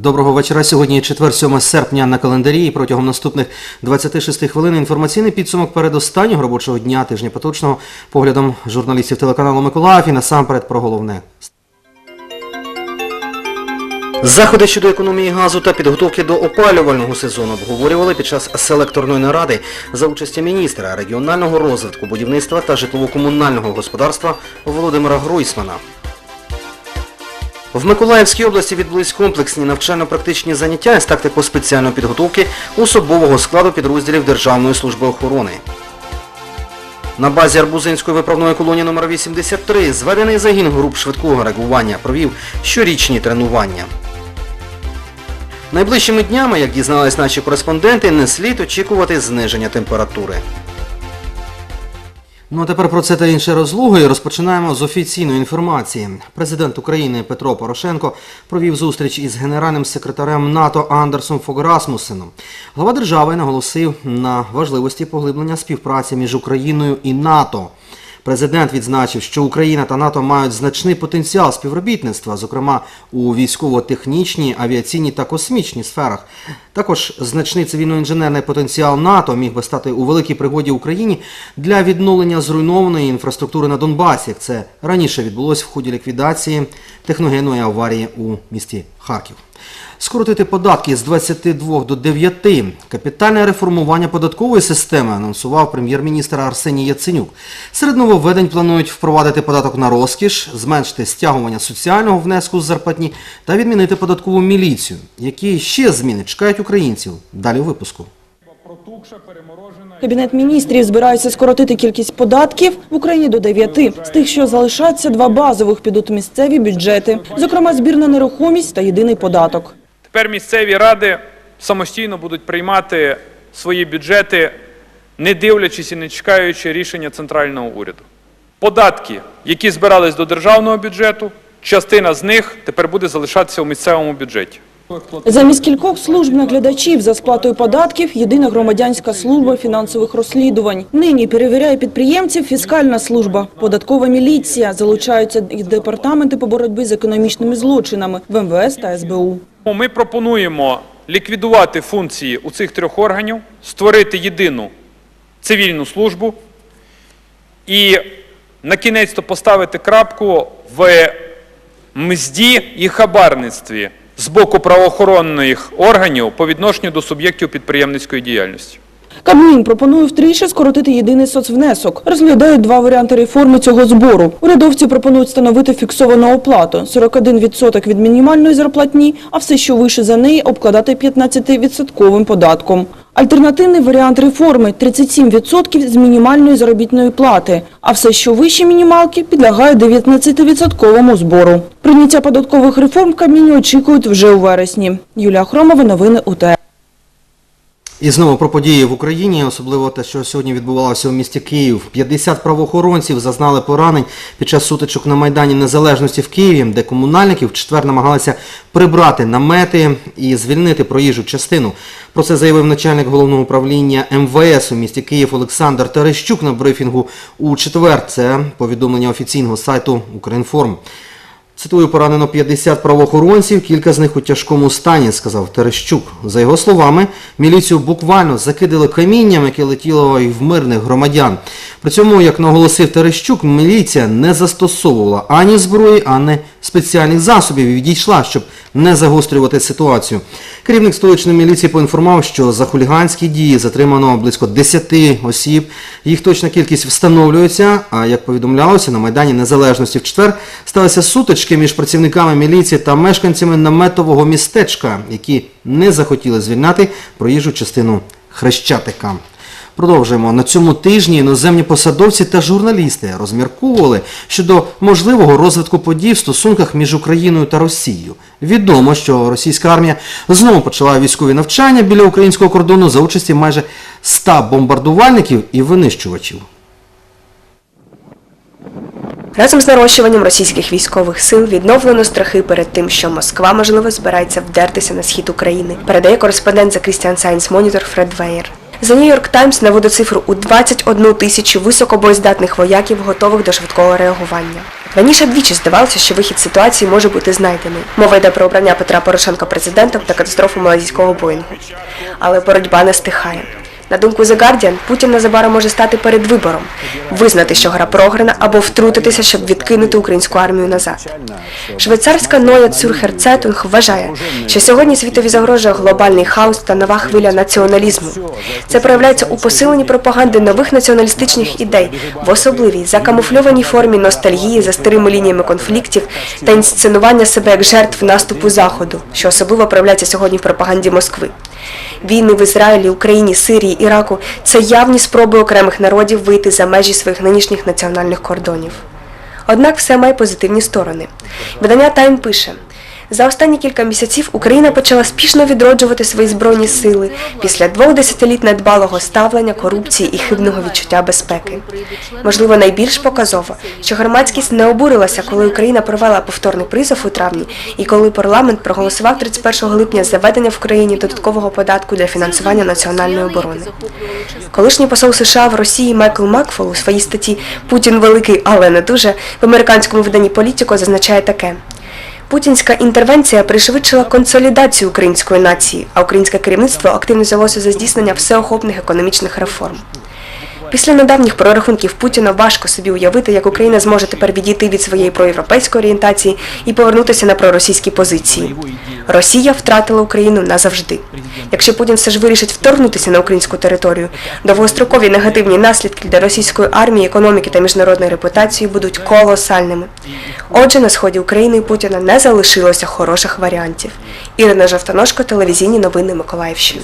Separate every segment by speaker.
Speaker 1: Доброго вечора. Сьогодні четвер, 7 серпня на календарі. І протягом наступних 26 хвилин інформаційний підсумок передостаннього робочого дня тижня поточного поглядом журналістів телеканалу Миколаїв і насамперед про головне. Заходи щодо економії газу та підготовки до опалювального сезону обговорювали під час селекторної наради за участі міністра регіонального розвитку, будівництва та житлово-комунального господарства Володимира Гройсмана. В Миколаївській області відбулись комплексні навчально-практичні заняття з тактико спеціальної підготовки особового складу підрозділів Державної служби охорони. На базі Арбузинської виправної колонії номер 83 зведений загін груп швидкого реагування провів щорічні тренування. Найближчими днями, як дізнались наші кореспонденти, не слід очікувати зниження температури. Ну а тепер про це та інше розлуги розпочинаємо з офіційної інформації. Президент України Петро Порошенко провів зустріч із генеральним секретарем НАТО Андерсом Фограсмусеном. Глава держави наголосив на важливості поглиблення співпраці між Україною і НАТО. Президент відзначив, що Україна та НАТО мають значний потенціал співробітництва, зокрема у військово-технічній, авіаційній та космічній сферах. Також значний цивільно-інженерний потенціал НАТО міг би стати у великій пригоді Україні для відновлення зруйнованої інфраструктури на Донбасі, як це раніше відбулося в ході ліквідації техногенної аварії у місті Харків. Скоротити податки з 22 до 9. Капітальне реформування податкової системи анонсував прем'єр-міністр Арсеній Яценюк. Серед нововведень планують впровадити податок на розкіш, зменшити стягування соціального внеску з зарплатні та відмінити податкову міліцію. Які ще зміни чекають українців? Далі у випуску.
Speaker 2: Кабінет міністрів збирається скоротити кількість податків в Україні до 9. З тих, що залишаться, два базових підуть місцеві бюджети, зокрема збір на нерухомість та єдиний податок.
Speaker 3: Тепер місцеві ради самостійно будуть приймати свої бюджети, не дивлячись і не чекаючи рішення центрального уряду. Податки, які збирались до державного бюджету, частина з них тепер буде залишатися у місцевому бюджеті.
Speaker 2: Замість кількох служб наглядачів за сплатою податків єдина громадянська служба фінансових розслідувань. Нині перевіряє підприємців фіскальна служба, податкова міліція. Залучаються і департаменти по боротьбі з економічними злочинами в МВС та СБУ.
Speaker 3: Ми пропонуємо ліквідувати функції у цих трьох органів, створити єдину цивільну службу і на кінець то поставити крапку в мзді і хабарництві з боку правоохоронних органів по відношенню до суб'єктів підприємницької діяльності.
Speaker 2: Кабмін пропонує втричі скоротити єдиний соцвнесок. Розглядають два варіанти реформи цього збору. Урядовці пропонують встановити фіксовану оплату – 41% від мінімальної зарплатні, а все, що вище за неї, обкладати 15% податком. Альтернативний варіант реформи – 37% з мінімальної заробітної плати, а все, що вище мінімалки, підлягає 19% збору. Прийняття податкових реформ Кабміні очікують вже у вересні. Юлія Хромова, новини УТР.
Speaker 1: І знову про події в Україні, особливо те, що сьогодні відбувалося у місті Київ. 50 правоохоронців зазнали поранень під час сутичок на Майдані Незалежності в Києві, де комунальники в четвер намагалися прибрати намети і звільнити проїжджу частину. Про це заявив начальник головного управління МВС у місті Київ Олександр Терещук на брифінгу у четвер. Це повідомлення офіційного сайту Укрінформ. Цитую, поранено 50 правоохоронців, кілька з них у тяжкому стані, сказав Терещук. За його словами, міліцію буквально закидали камінням, яке летіло і в мирних громадян. При цьому, як наголосив Терещук, міліція не застосовувала ані зброї, ані спеціальних засобів і відійшла, щоб не загострювати ситуацію. Керівник столичної міліції поінформував, що за хуліганські дії затримано близько 10 осіб. Їх точна кількість встановлюється, а як повідомлялося, на Майдані Незалежності в четвер сталися сутички між працівниками міліції та мешканцями наметового містечка, які не захотіли звільняти проїжджу частину Хрещатика. Продовжуємо. На цьому тижні іноземні посадовці та журналісти розмірковували щодо можливого розвитку подій в стосунках між Україною та Росією. Відомо, що російська армія знову почала військові навчання біля українського кордону за участі майже 100 бомбардувальників і винищувачів.
Speaker 4: Разом з нарощуванням російських військових сил відновлено страхи перед тим, що Москва, можливо, збирається вдертися на схід України, передає кореспондент за Christian Science Monitor Фред Веєр. За New York Times наводить цифру у 21 тисячу високобоєздатних вояків, готових до швидкого реагування. Раніше двічі здавалося, що вихід ситуації може бути знайдений. Мова йде про обрання Петра Порошенка президентом та катастрофу малазійського Боїнгу. Але боротьба не стихає. На думку The Guardian, Путін незабаром може стати перед вибором визнати, що гра програна, або втрутитися, щоб відкинути українську армію назад. Швейцарська Zürcher Zeitung вважає, що сьогодні світові загрожує глобальний хаос та нова хвиля націоналізму. Це проявляється у посиленні пропаганди нових націоналістичних ідей, в особливій закамуфльованій формі ностальгії за старими лініями конфліктів та інсценування себе як жертв наступу Заходу, що особливо проявляється сьогодні в пропаганді Москви. Війни в Ізраїлі, Україні, Сирії, Іраку це явні спроби окремих народів вийти за межі своїх нинішніх національних кордонів. Однак все має позитивні сторони. Видання Тайм пише. За останні кілька місяців Україна почала спішно відроджувати свої збройні сили після двох десятиліть недбалого ставлення, корупції і хибного відчуття безпеки. Можливо, найбільш показово, що громадськість не обурилася, коли Україна провела повторний призов у травні, і коли парламент проголосував 31 липня за введення в країні додаткового податку для фінансування національної оборони. Колишній посол США в Росії Майкл Макфол у своїй статті Путін великий, але не дуже в американському виданні Політіко зазначає таке. Путінська інтервенція пришвидшила консолідацію української нації, а українське керівництво активно взялося за здійснення всеохопних економічних реформ. Після недавніх прорахунків Путіна важко собі уявити, як Україна зможе тепер відійти від своєї проєвропейської орієнтації і повернутися на проросійські позиції. Росія втратила Україну назавжди. Якщо Путін все ж вирішить вторгнутися на українську територію, довгострокові негативні наслідки для російської армії, економіки та міжнародної репутації будуть колосальними. Отже, на сході України Путіна не залишилося хороших варіантів. Ірина Жовтоножко, телевізійні новини Миколаївщини.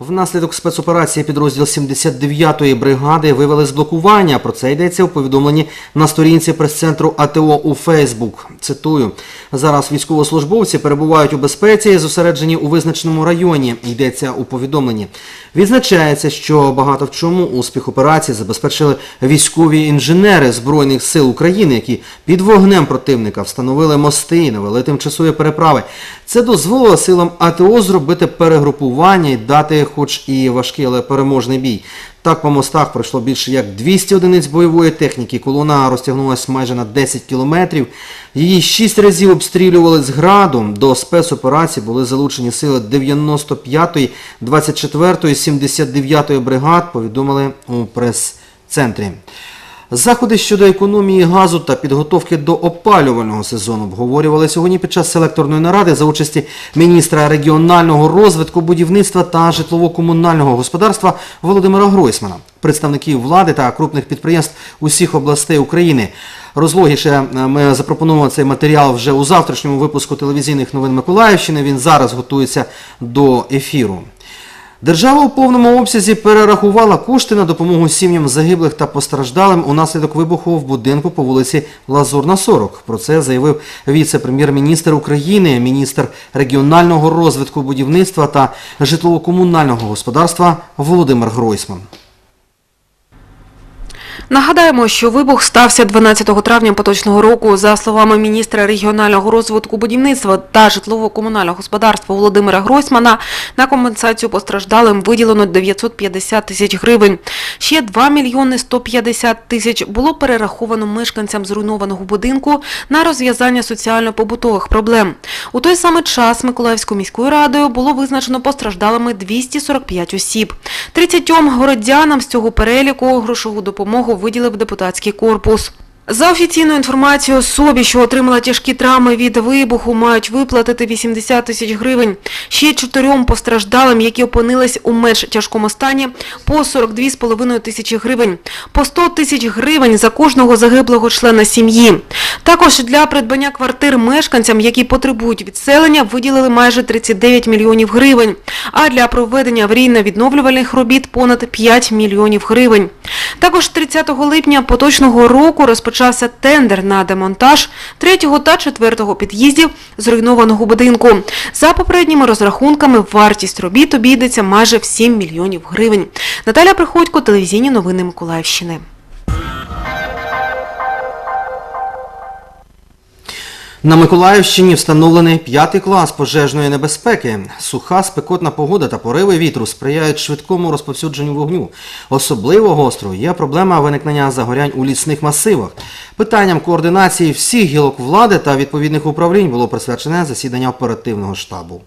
Speaker 1: Внаслідок спецоперації підрозділ 79-ї бригади вивели з блокування. Про це йдеться у повідомленні на сторінці прес-центру АТО у Фейсбук. Цитую: зараз військовослужбовці перебувають у безпеці, зосереджені у визначеному районі. Йдеться у повідомленні. Відзначається, що багато в чому успіх операції забезпечили військові інженери збройних сил України, які під вогнем противника встановили мости і навели тимчасові переправи. Це дозволило силам АТО зробити перегрупування і дати, хоч і важкий, але переможний бій. Так по мостах пройшло більше як 200 одиниць бойової техніки. Колона розтягнулася майже на 10 кілометрів. Її шість разів обстрілювали з граду. До спецоперації були залучені сили 95-ї, 24-ї, 79-ї бригад, повідомили у прес-центрі. Заходи щодо економії газу та підготовки до опалювального сезону обговорювали сьогодні під час селекторної наради за участі міністра регіонального розвитку, будівництва та житлово-комунального господарства Володимира Гройсмана, представників влади та крупних підприємств усіх областей України. Розлогіше е, ми запропонували цей матеріал вже у завтрашньому випуску телевізійних новин Миколаївщини. Він зараз готується до ефіру. Держава у повному обсязі перерахувала кошти на допомогу сім'ям загиблих та постраждалим унаслідок вибуху в будинку по вулиці Лазурна 40. Про це заявив віце-прем'єр-міністр України, міністр регіонального розвитку будівництва та житлово-комунального господарства Володимир Гройсман.
Speaker 5: Нагадаємо, що вибух стався 12 травня поточного року. За словами міністра регіонального розвитку будівництва та житлово-комунального господарства Володимира Гройсмана, на компенсацію постраждалим виділено 950 тисяч гривень. Ще 2 мільйони 150 тисяч було перераховано мешканцям зруйнованого будинку на розв'язання соціально-побутових проблем. У той самий час Миколаївською міською радою було визначено постраждалими 245 осіб. 30 городянам з цього переліку грошову допомогу виділив депутатський корпус. За офіційною інформацією, особі, що отримала тяжкі травми від вибуху, мають виплатити 80 тисяч гривень. Ще чотирьом постраждалим, які опинились у менш тяжкому стані, по 42,5 тисячі гривень. По 100 тисяч гривень за кожного загиблого члена сім'ї. Також для придбання квартир мешканцям, які потребують відселення, виділили майже 39 мільйонів гривень. А для проведення аварійно-відновлювальних робіт понад 5 мільйонів гривень. Також 30 липня поточного року розпочався тендер на демонтаж третього та четвертого під'їздів зруйнованого будинку. За попередніми розрахунками, вартість робіт обійдеться майже в 7 мільйонів гривень. Наталя Приходько, телевізійні новини Миколаївщини.
Speaker 1: На Миколаївщині встановлений п'ятий клас пожежної небезпеки. Суха спекотна погода та пориви вітру сприяють швидкому розповсюдженню вогню. Особливо гостро є проблема виникнення загорянь у лісних масивах. Питанням координації всіх гілок влади та відповідних управлінь було присвячене засідання оперативного штабу.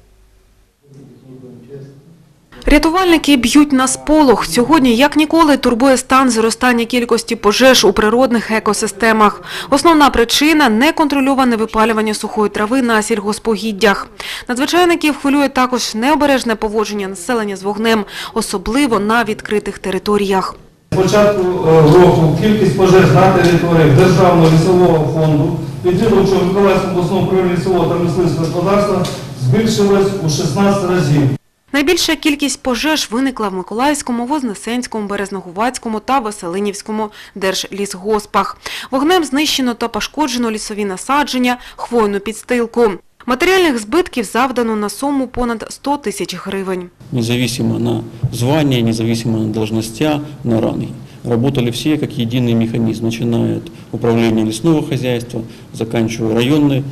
Speaker 5: Рятувальники б'ють на сполох. Сьогодні, як ніколи, турбує стан зростання кількості пожеж у природних екосистемах. Основна причина – неконтрольоване випалювання сухої трави на сільгоспогіддях. Надзвичайників хвилює також необережне поводження населення з вогнем, особливо на відкритих територіях.
Speaker 6: З початку е, року кількість пожеж на території Державного лісового фонду, відвідувачого Миколаївського обласного управління лісового та мисливського господарства збільшилась у 16 разів.
Speaker 5: Найбільша кількість пожеж виникла в Миколаївському, Вознесенському, Березногувацькому та Веселинівському держлісгоспах. Вогнем знищено та пошкоджено лісові насадження, хвойну підстилку. Матеріальних збитків завдано на суму понад 100 тисяч гривень.
Speaker 7: независимо на звания, независимо на должностя, на ранги. Работали все как единый механизм, начиная от управления лесного хозяйства, заканчивая районной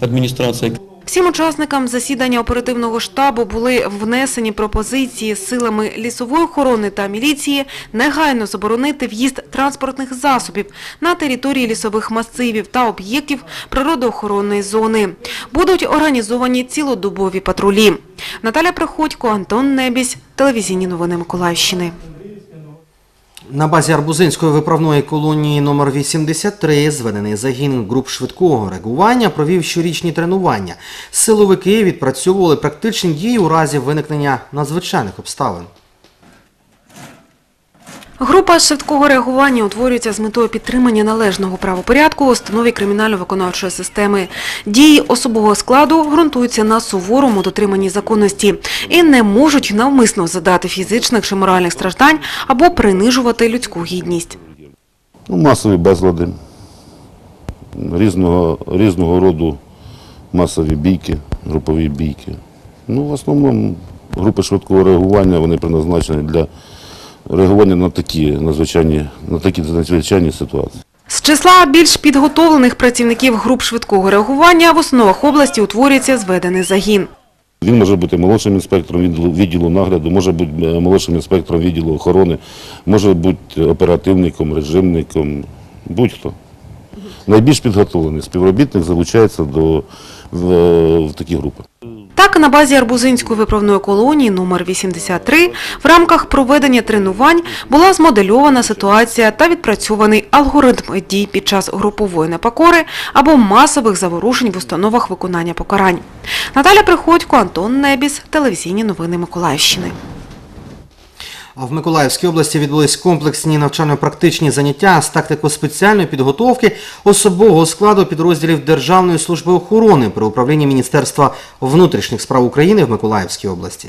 Speaker 7: администрацией.
Speaker 5: Всім учасникам засідання оперативного штабу були внесені пропозиції силами лісової охорони та міліції негайно заборонити в'їзд транспортних засобів на території лісових масивів та об'єктів природоохоронної зони. Будуть організовані цілодобові патрулі. Наталя Приходько, Антон Небісь, телевізійні новини Миколаївщини.
Speaker 1: На базі Арбузинської виправної колонії номер 83 зведений загін груп швидкого реагування провів щорічні тренування. Силовики відпрацьовували практичні дії у разі виникнення надзвичайних обставин.
Speaker 5: Група швидкого реагування утворюється з метою підтримання належного правопорядку у установі кримінально-виконавчої системи. Дії особового складу ґрунтуються на суворому дотриманні законності і не можуть навмисно задати фізичних чи моральних страждань або принижувати людську гідність.
Speaker 8: Ну, масові безлади, різного, різного роду масові бійки, групові бійки. Ну, в основному групи швидкого реагування вони призначені для реагування на такі надзвичайні, на такі надзвичайні ситуації.
Speaker 5: З числа більш підготовлених працівників груп швидкого реагування в основах області утворюється зведений загін.
Speaker 8: Він може бути молодшим інспектором відділу, відділу нагляду, може бути е, молодшим інспектором відділу охорони, може бути оперативником, режимником, будь-хто. Найбільш підготовлений співробітник залучається до, в, в такі групи.
Speaker 5: Так, на базі Арбузинської виправної колонії номер 83 в рамках проведення тренувань була змодельована ситуація та відпрацьований алгоритм дій під час групової непокори або масових заворушень в установах виконання покарань. Наталя Приходько, Антон Небіс, телевізійні новини Миколаївщини.
Speaker 1: В Миколаївській області відбулись комплексні навчально-практичні заняття з тактико-спеціальної підготовки особового складу підрозділів Державної служби охорони при управлінні Міністерства внутрішніх справ України в Миколаївській області.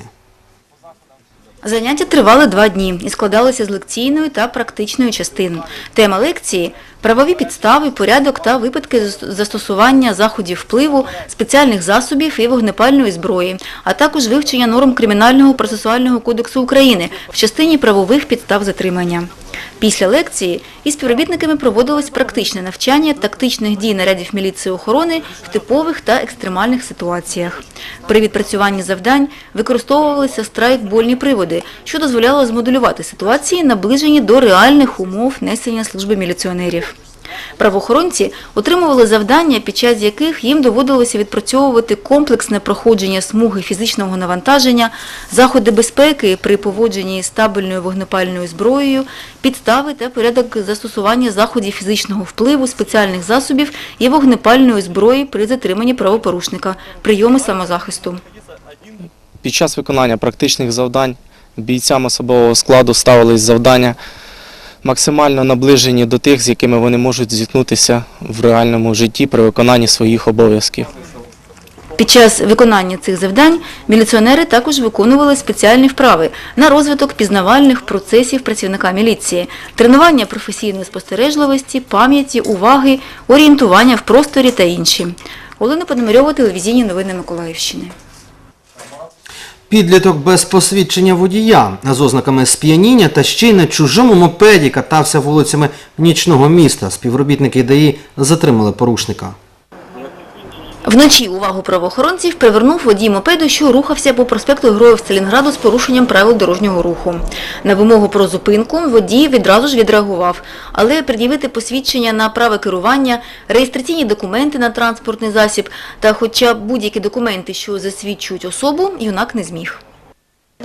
Speaker 9: Заняття тривали два дні і складалися з лекційної та практичної частин. Тема лекції – правові підстави, порядок та випадки зас- застосування заходів впливу, спеціальних засобів і вогнепальної зброї, а також вивчення норм Кримінального процесуального кодексу України в частині правових підстав затримання. Після лекції із співробітниками проводилось практичне навчання тактичних дій нарядів міліції охорони в типових та екстремальних ситуаціях. При відпрацюванні завдань використовувалися страйкбольні приводи, що дозволяло змоделювати ситуації, наближені до реальних умов несення служби міліціонерів. Правоохоронці отримували завдання, під час яких їм доводилося відпрацьовувати комплексне проходження смуги фізичного навантаження, заходи безпеки при поводженні з табельною вогнепальною зброєю, підстави та порядок застосування заходів фізичного впливу, спеціальних засобів і вогнепальної зброї при затриманні правопорушника, прийоми самозахисту.
Speaker 10: Під час виконання практичних завдань бійцям особового складу ставились завдання максимально наближені до тих, з якими вони можуть зіткнутися в реальному житті при виконанні своїх обов'язків.
Speaker 9: Під час виконання цих завдань міліціонери також виконували спеціальні вправи на розвиток пізнавальних процесів працівника міліції, тренування професійної спостережливості, пам'яті, уваги, орієнтування в просторі та інші. Олена Пономарьова, телевізійні новини Миколаївщини.
Speaker 1: Підліток без посвідчення водія з ознаками сп'яніння та ще й на чужому мопеді катався вулицями нічного міста. Співробітники ДАІ затримали порушника.
Speaker 9: Вночі увагу правоохоронців привернув водій мопеду, що рухався по проспекту Героїв Сталінграду з порушенням правил дорожнього руху. На вимогу про зупинку водій відразу ж відреагував, але пред'явити посвідчення на праве керування, реєстраційні документи на транспортний засіб та хоча б будь-які документи, що засвідчують особу, юнак не зміг.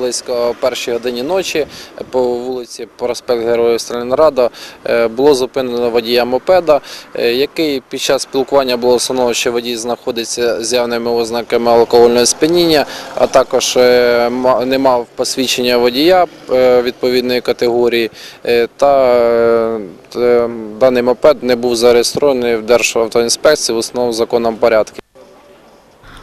Speaker 11: Близько першій годині ночі по вулиці проспект Героїв Сталінграда е, було зупинено водія мопеда, е, який під час спілкування було встановлено, що водій знаходиться з явними ознаками алкогольного сп'яніння, а також е, не мав посвідчення водія е, відповідної категорії, е, та е, даний мопед не був зареєстрований в Державтоінспекції в основному законному порядку.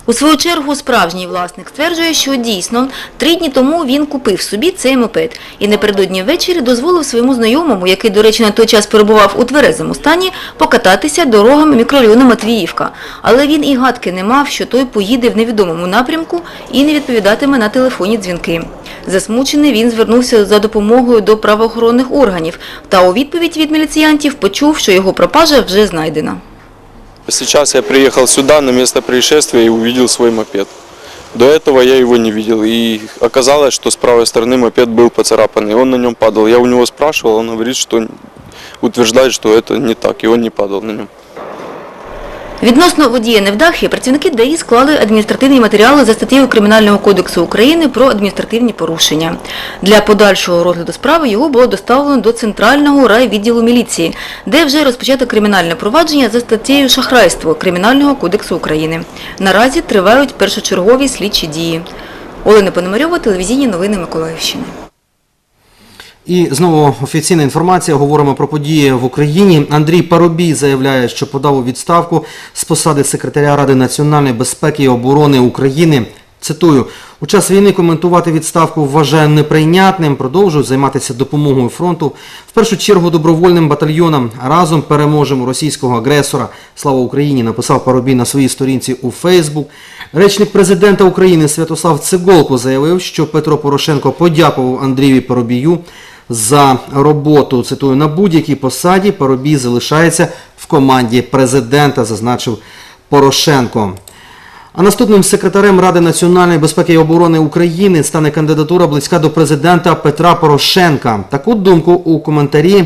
Speaker 9: У свою чергу справжній власник стверджує, що дійсно три дні тому він купив собі цей мопед і напередодні ввечері дозволив своєму знайомому, який, до речі, на той час перебував у тверезому стані, покататися дорогами мікрорайону Матвіївка. Але він і гадки не мав, що той поїде в невідомому напрямку і не відповідатиме на телефонні дзвінки. Засмучений він звернувся за допомогою до правоохоронних органів та у відповідь від міліціянтів почув, що його пропажа вже знайдена.
Speaker 12: Сейчас я приехал сюда на место происшествия и увидел свой мопед. До этого я его не видел, и оказалось, что с правой стороны мопед был поцарапанный, он на нем падал. Я у него спрашивал, он говорит, что утверждает, что это не так, и он не падал на нем.
Speaker 9: Відносно водія невдахи працівники ДАІ склали адміністративні матеріали за статтею Кримінального кодексу України про адміністративні порушення. Для подальшого розгляду справи його було доставлено до Центрального райвідділу міліції, де вже розпочато кримінальне провадження за статтею шахрайство Кримінального кодексу України. Наразі тривають першочергові слідчі дії. Олена Пономарьова, телевізійні новини Миколаївщини.
Speaker 1: І знову офіційна інформація. Говоримо про події в Україні. Андрій Парубій заявляє, що подав у відставку з посади секретаря Ради національної безпеки і оборони України. Цитую, у час війни коментувати відставку вважаю неприйнятним, продовжую займатися допомогою фронту, в першу чергу добровольним батальйонам. Разом переможемо російського агресора. Слава Україні! написав Парубій на своїй сторінці у Фейсбук. Речник президента України Святослав Циголко заявив, що Петро Порошенко подякував Андрію Парубію за роботу. Цитую, на будь-якій посаді Парубій залишається в команді президента, зазначив Порошенко. А наступним секретарем Ради національної безпеки і оборони України стане кандидатура близька до президента Петра Порошенка. Таку думку у коментарі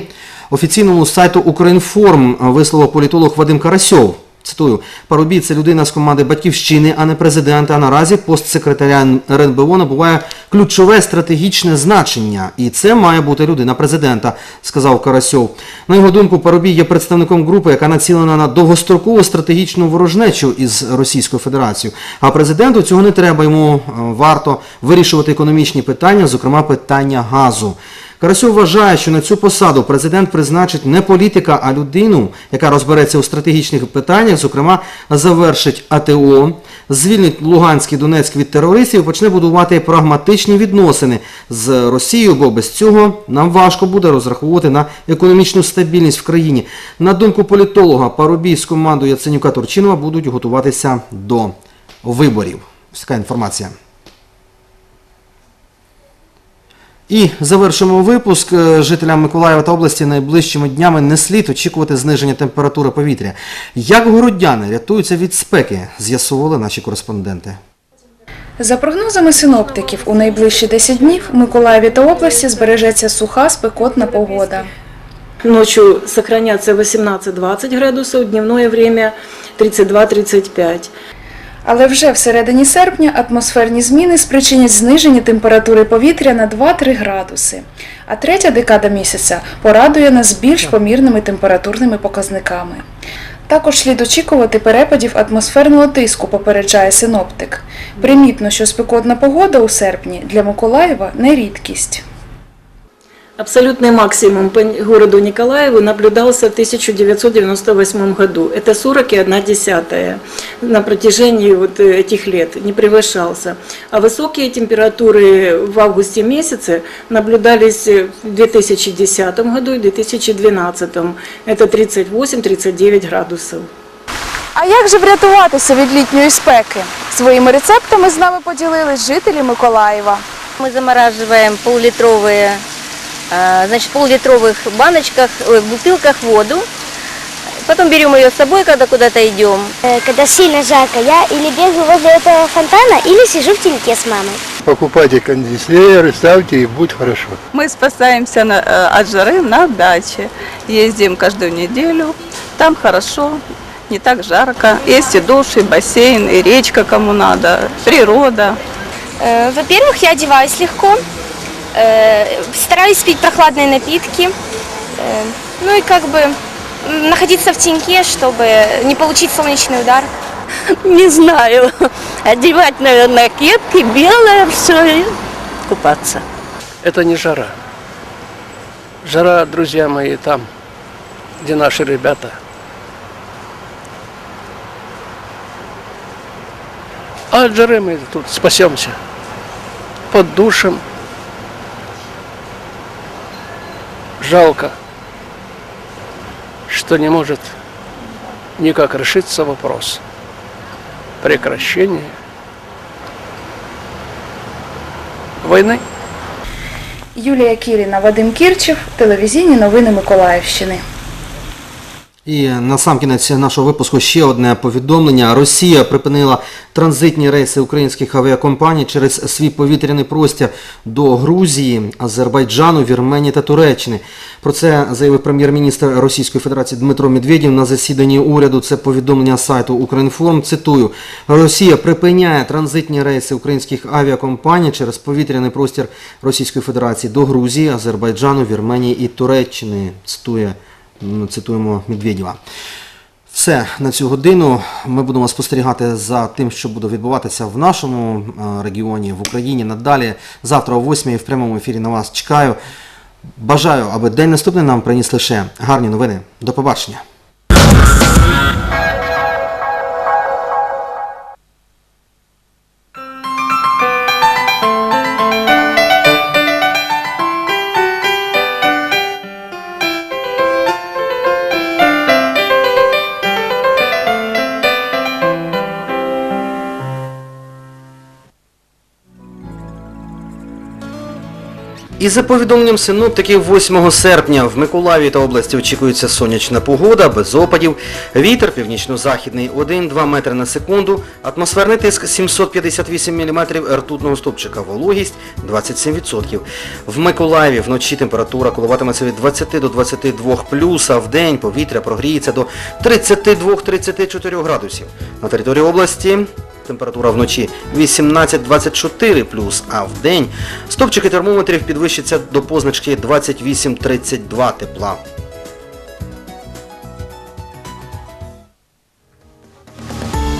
Speaker 1: офіційному сайту Укрінформ висловив політолог Вадим Карасьов. Цитую, Парубій – це людина з команди Батьківщини, а не президента. Наразі пост секретаря РНБО набуває ключове стратегічне значення. І це має бути людина президента, сказав Карасьов. На його думку, Парубій є представником групи, яка націлена на довгострокову стратегічну ворожнечу із Російською Федерацією. А президенту цього не треба, йому е, варто вирішувати економічні питання, зокрема питання газу. Карасьов вважає, що на цю посаду президент призначить не політика, а людину, яка розбереться у стратегічних питаннях, зокрема завершить АТО, звільнить Луганськ і Донецьк від терористів і почне будувати прагматичні відносини з Росією, бо без цього нам важко буде розраховувати на економічну стабільність в країні. На думку політолога, Парубій з командою Яценюка Турчинова будуть готуватися до виборів. Ось інформація. І завершимо випуск. Е, Жителям Миколаєва та області найближчими днями не слід очікувати зниження температури повітря. Як городяни рятуються від спеки, з'ясували наші кореспонденти.
Speaker 13: За прогнозами синоптиків, у найближчі 10 днів Миколаєві та області збережеться суха спекотна погода.
Speaker 14: Ночью сохранятся 18-20 градусов, дневное время 32-35.
Speaker 13: Але вже всередині серпня атмосферні зміни спричинять зниження температури повітря на 2-3 градуси. А третя декада місяця порадує нас більш помірними температурними показниками. Також слід очікувати перепадів атмосферного тиску, попереджає синоптик. Примітно, що спекотна погода у серпні для Миколаєва не рідкість.
Speaker 14: Абсолютный максимум по городу Николаеву наблюдался в 1998 году. Это 41 десятая на протяжении вот э, этих лет, не превышался. А высокие температуры в августе месяце наблюдались в 2010 году и 2012. Это 38-39 градусов.
Speaker 13: А як же врятуватися від літньої спеки? Своїми рецептами з нами поділились жителі Миколаєва.
Speaker 15: Мы замораживаем поллитровые, э, значит, в поллитровых баночках, ой, в бутылках воду, Потом берем ее с собой, когда куда-то идем.
Speaker 16: Когда сильно жарко, я или бегаю возле этого фонтана, или сижу в теньке с мамой.
Speaker 17: Покупайте кондиционеры, ставьте и будет хорошо.
Speaker 18: Мы спасаемся на- э, от жары на даче. Ездим каждую неделю. Там хорошо, не так жарко. Есть и душ, и бассейн, и речка кому надо, природа.
Speaker 16: Э, Во-первых, я одеваюсь легко, э, стараюсь пить прохладные напитки, э, ну и как бы находиться в теньке, чтобы не получить солнечный удар.
Speaker 15: Не знаю. Одевать, наверное, кепки, белое все и купаться.
Speaker 19: Это не жара. Жара, друзья мои, там, где наши ребята. А от жары мы тут спасемся. Под душем. Жалко, что не может никак решиться вопрос прекращения войны.
Speaker 13: Юлія Кіріна, Вадим Кірчев, телевізійні новини Миколаївщини.
Speaker 1: І на сам кінець нашого випуску ще одне повідомлення. Росія припинила транзитні рейси українських авіакомпаній через свій повітряний простір до Грузії, Азербайджану, Вірменії та Туреччини. Про це заявив прем'єр-міністр Російської Федерації Дмитро Медведєв на засіданні уряду. Це повідомлення сайту Укрінформ. Цитую: Росія припиняє транзитні рейси українських авіакомпаній через повітряний простір Російської Федерації до Грузії, Азербайджану, Вірменії і Туреччини. Цитує цитуємо Медведєва. Все на цю годину. Ми будемо спостерігати за тим, що буде відбуватися в нашому е, регіоні, в Україні надалі. Завтра о 8 в прямому ефірі на вас чекаю. Бажаю, аби день наступний нам приніс лише гарні новини. До побачення. І за повідомленням синоптиків 8 серпня в Миколаєві та області очікується сонячна погода, без опадів, вітер північно-західний 1-2 метри на секунду, атмосферний тиск 758 мм ртутного стопчика, вологість 27%. В Миколаєві вночі температура коливатиметься від 20 до 22 плюс, а в день повітря прогріється до 32-34 градусів. На території області Температура вночі 18-24 плюс, а в день стопчики термометрів підвищаться до позначки 28-32 тепла.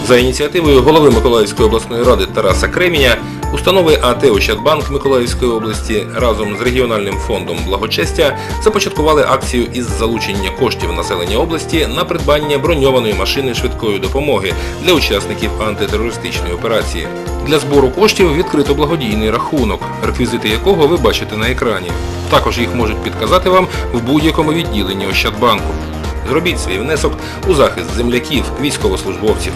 Speaker 20: За ініціативою голови Миколаївської обласної ради Тараса Креміня, установи АТ Ощадбанк Миколаївської області разом з регіональним фондом благочестя започаткували акцію із залучення коштів населення області на придбання броньованої машини швидкої допомоги для учасників антитерористичної операції. Для збору коштів відкрито благодійний рахунок, реквізити якого ви бачите на екрані. Також їх можуть підказати вам в будь-якому відділенні Ощадбанку. Зробіть свій внесок у захист земляків, військовослужбовців.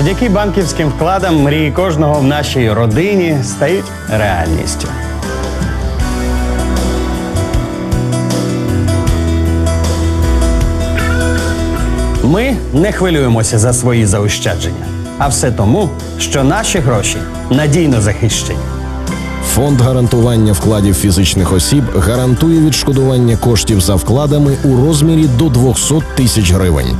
Speaker 21: Завдяки банківським вкладам мрії кожного в нашій родині стають реальністю. Ми не хвилюємося за свої заощадження, а все тому, що наші гроші надійно захищені.
Speaker 22: Фонд гарантування вкладів фізичних осіб гарантує відшкодування коштів за вкладами у розмірі до 200 тисяч гривень.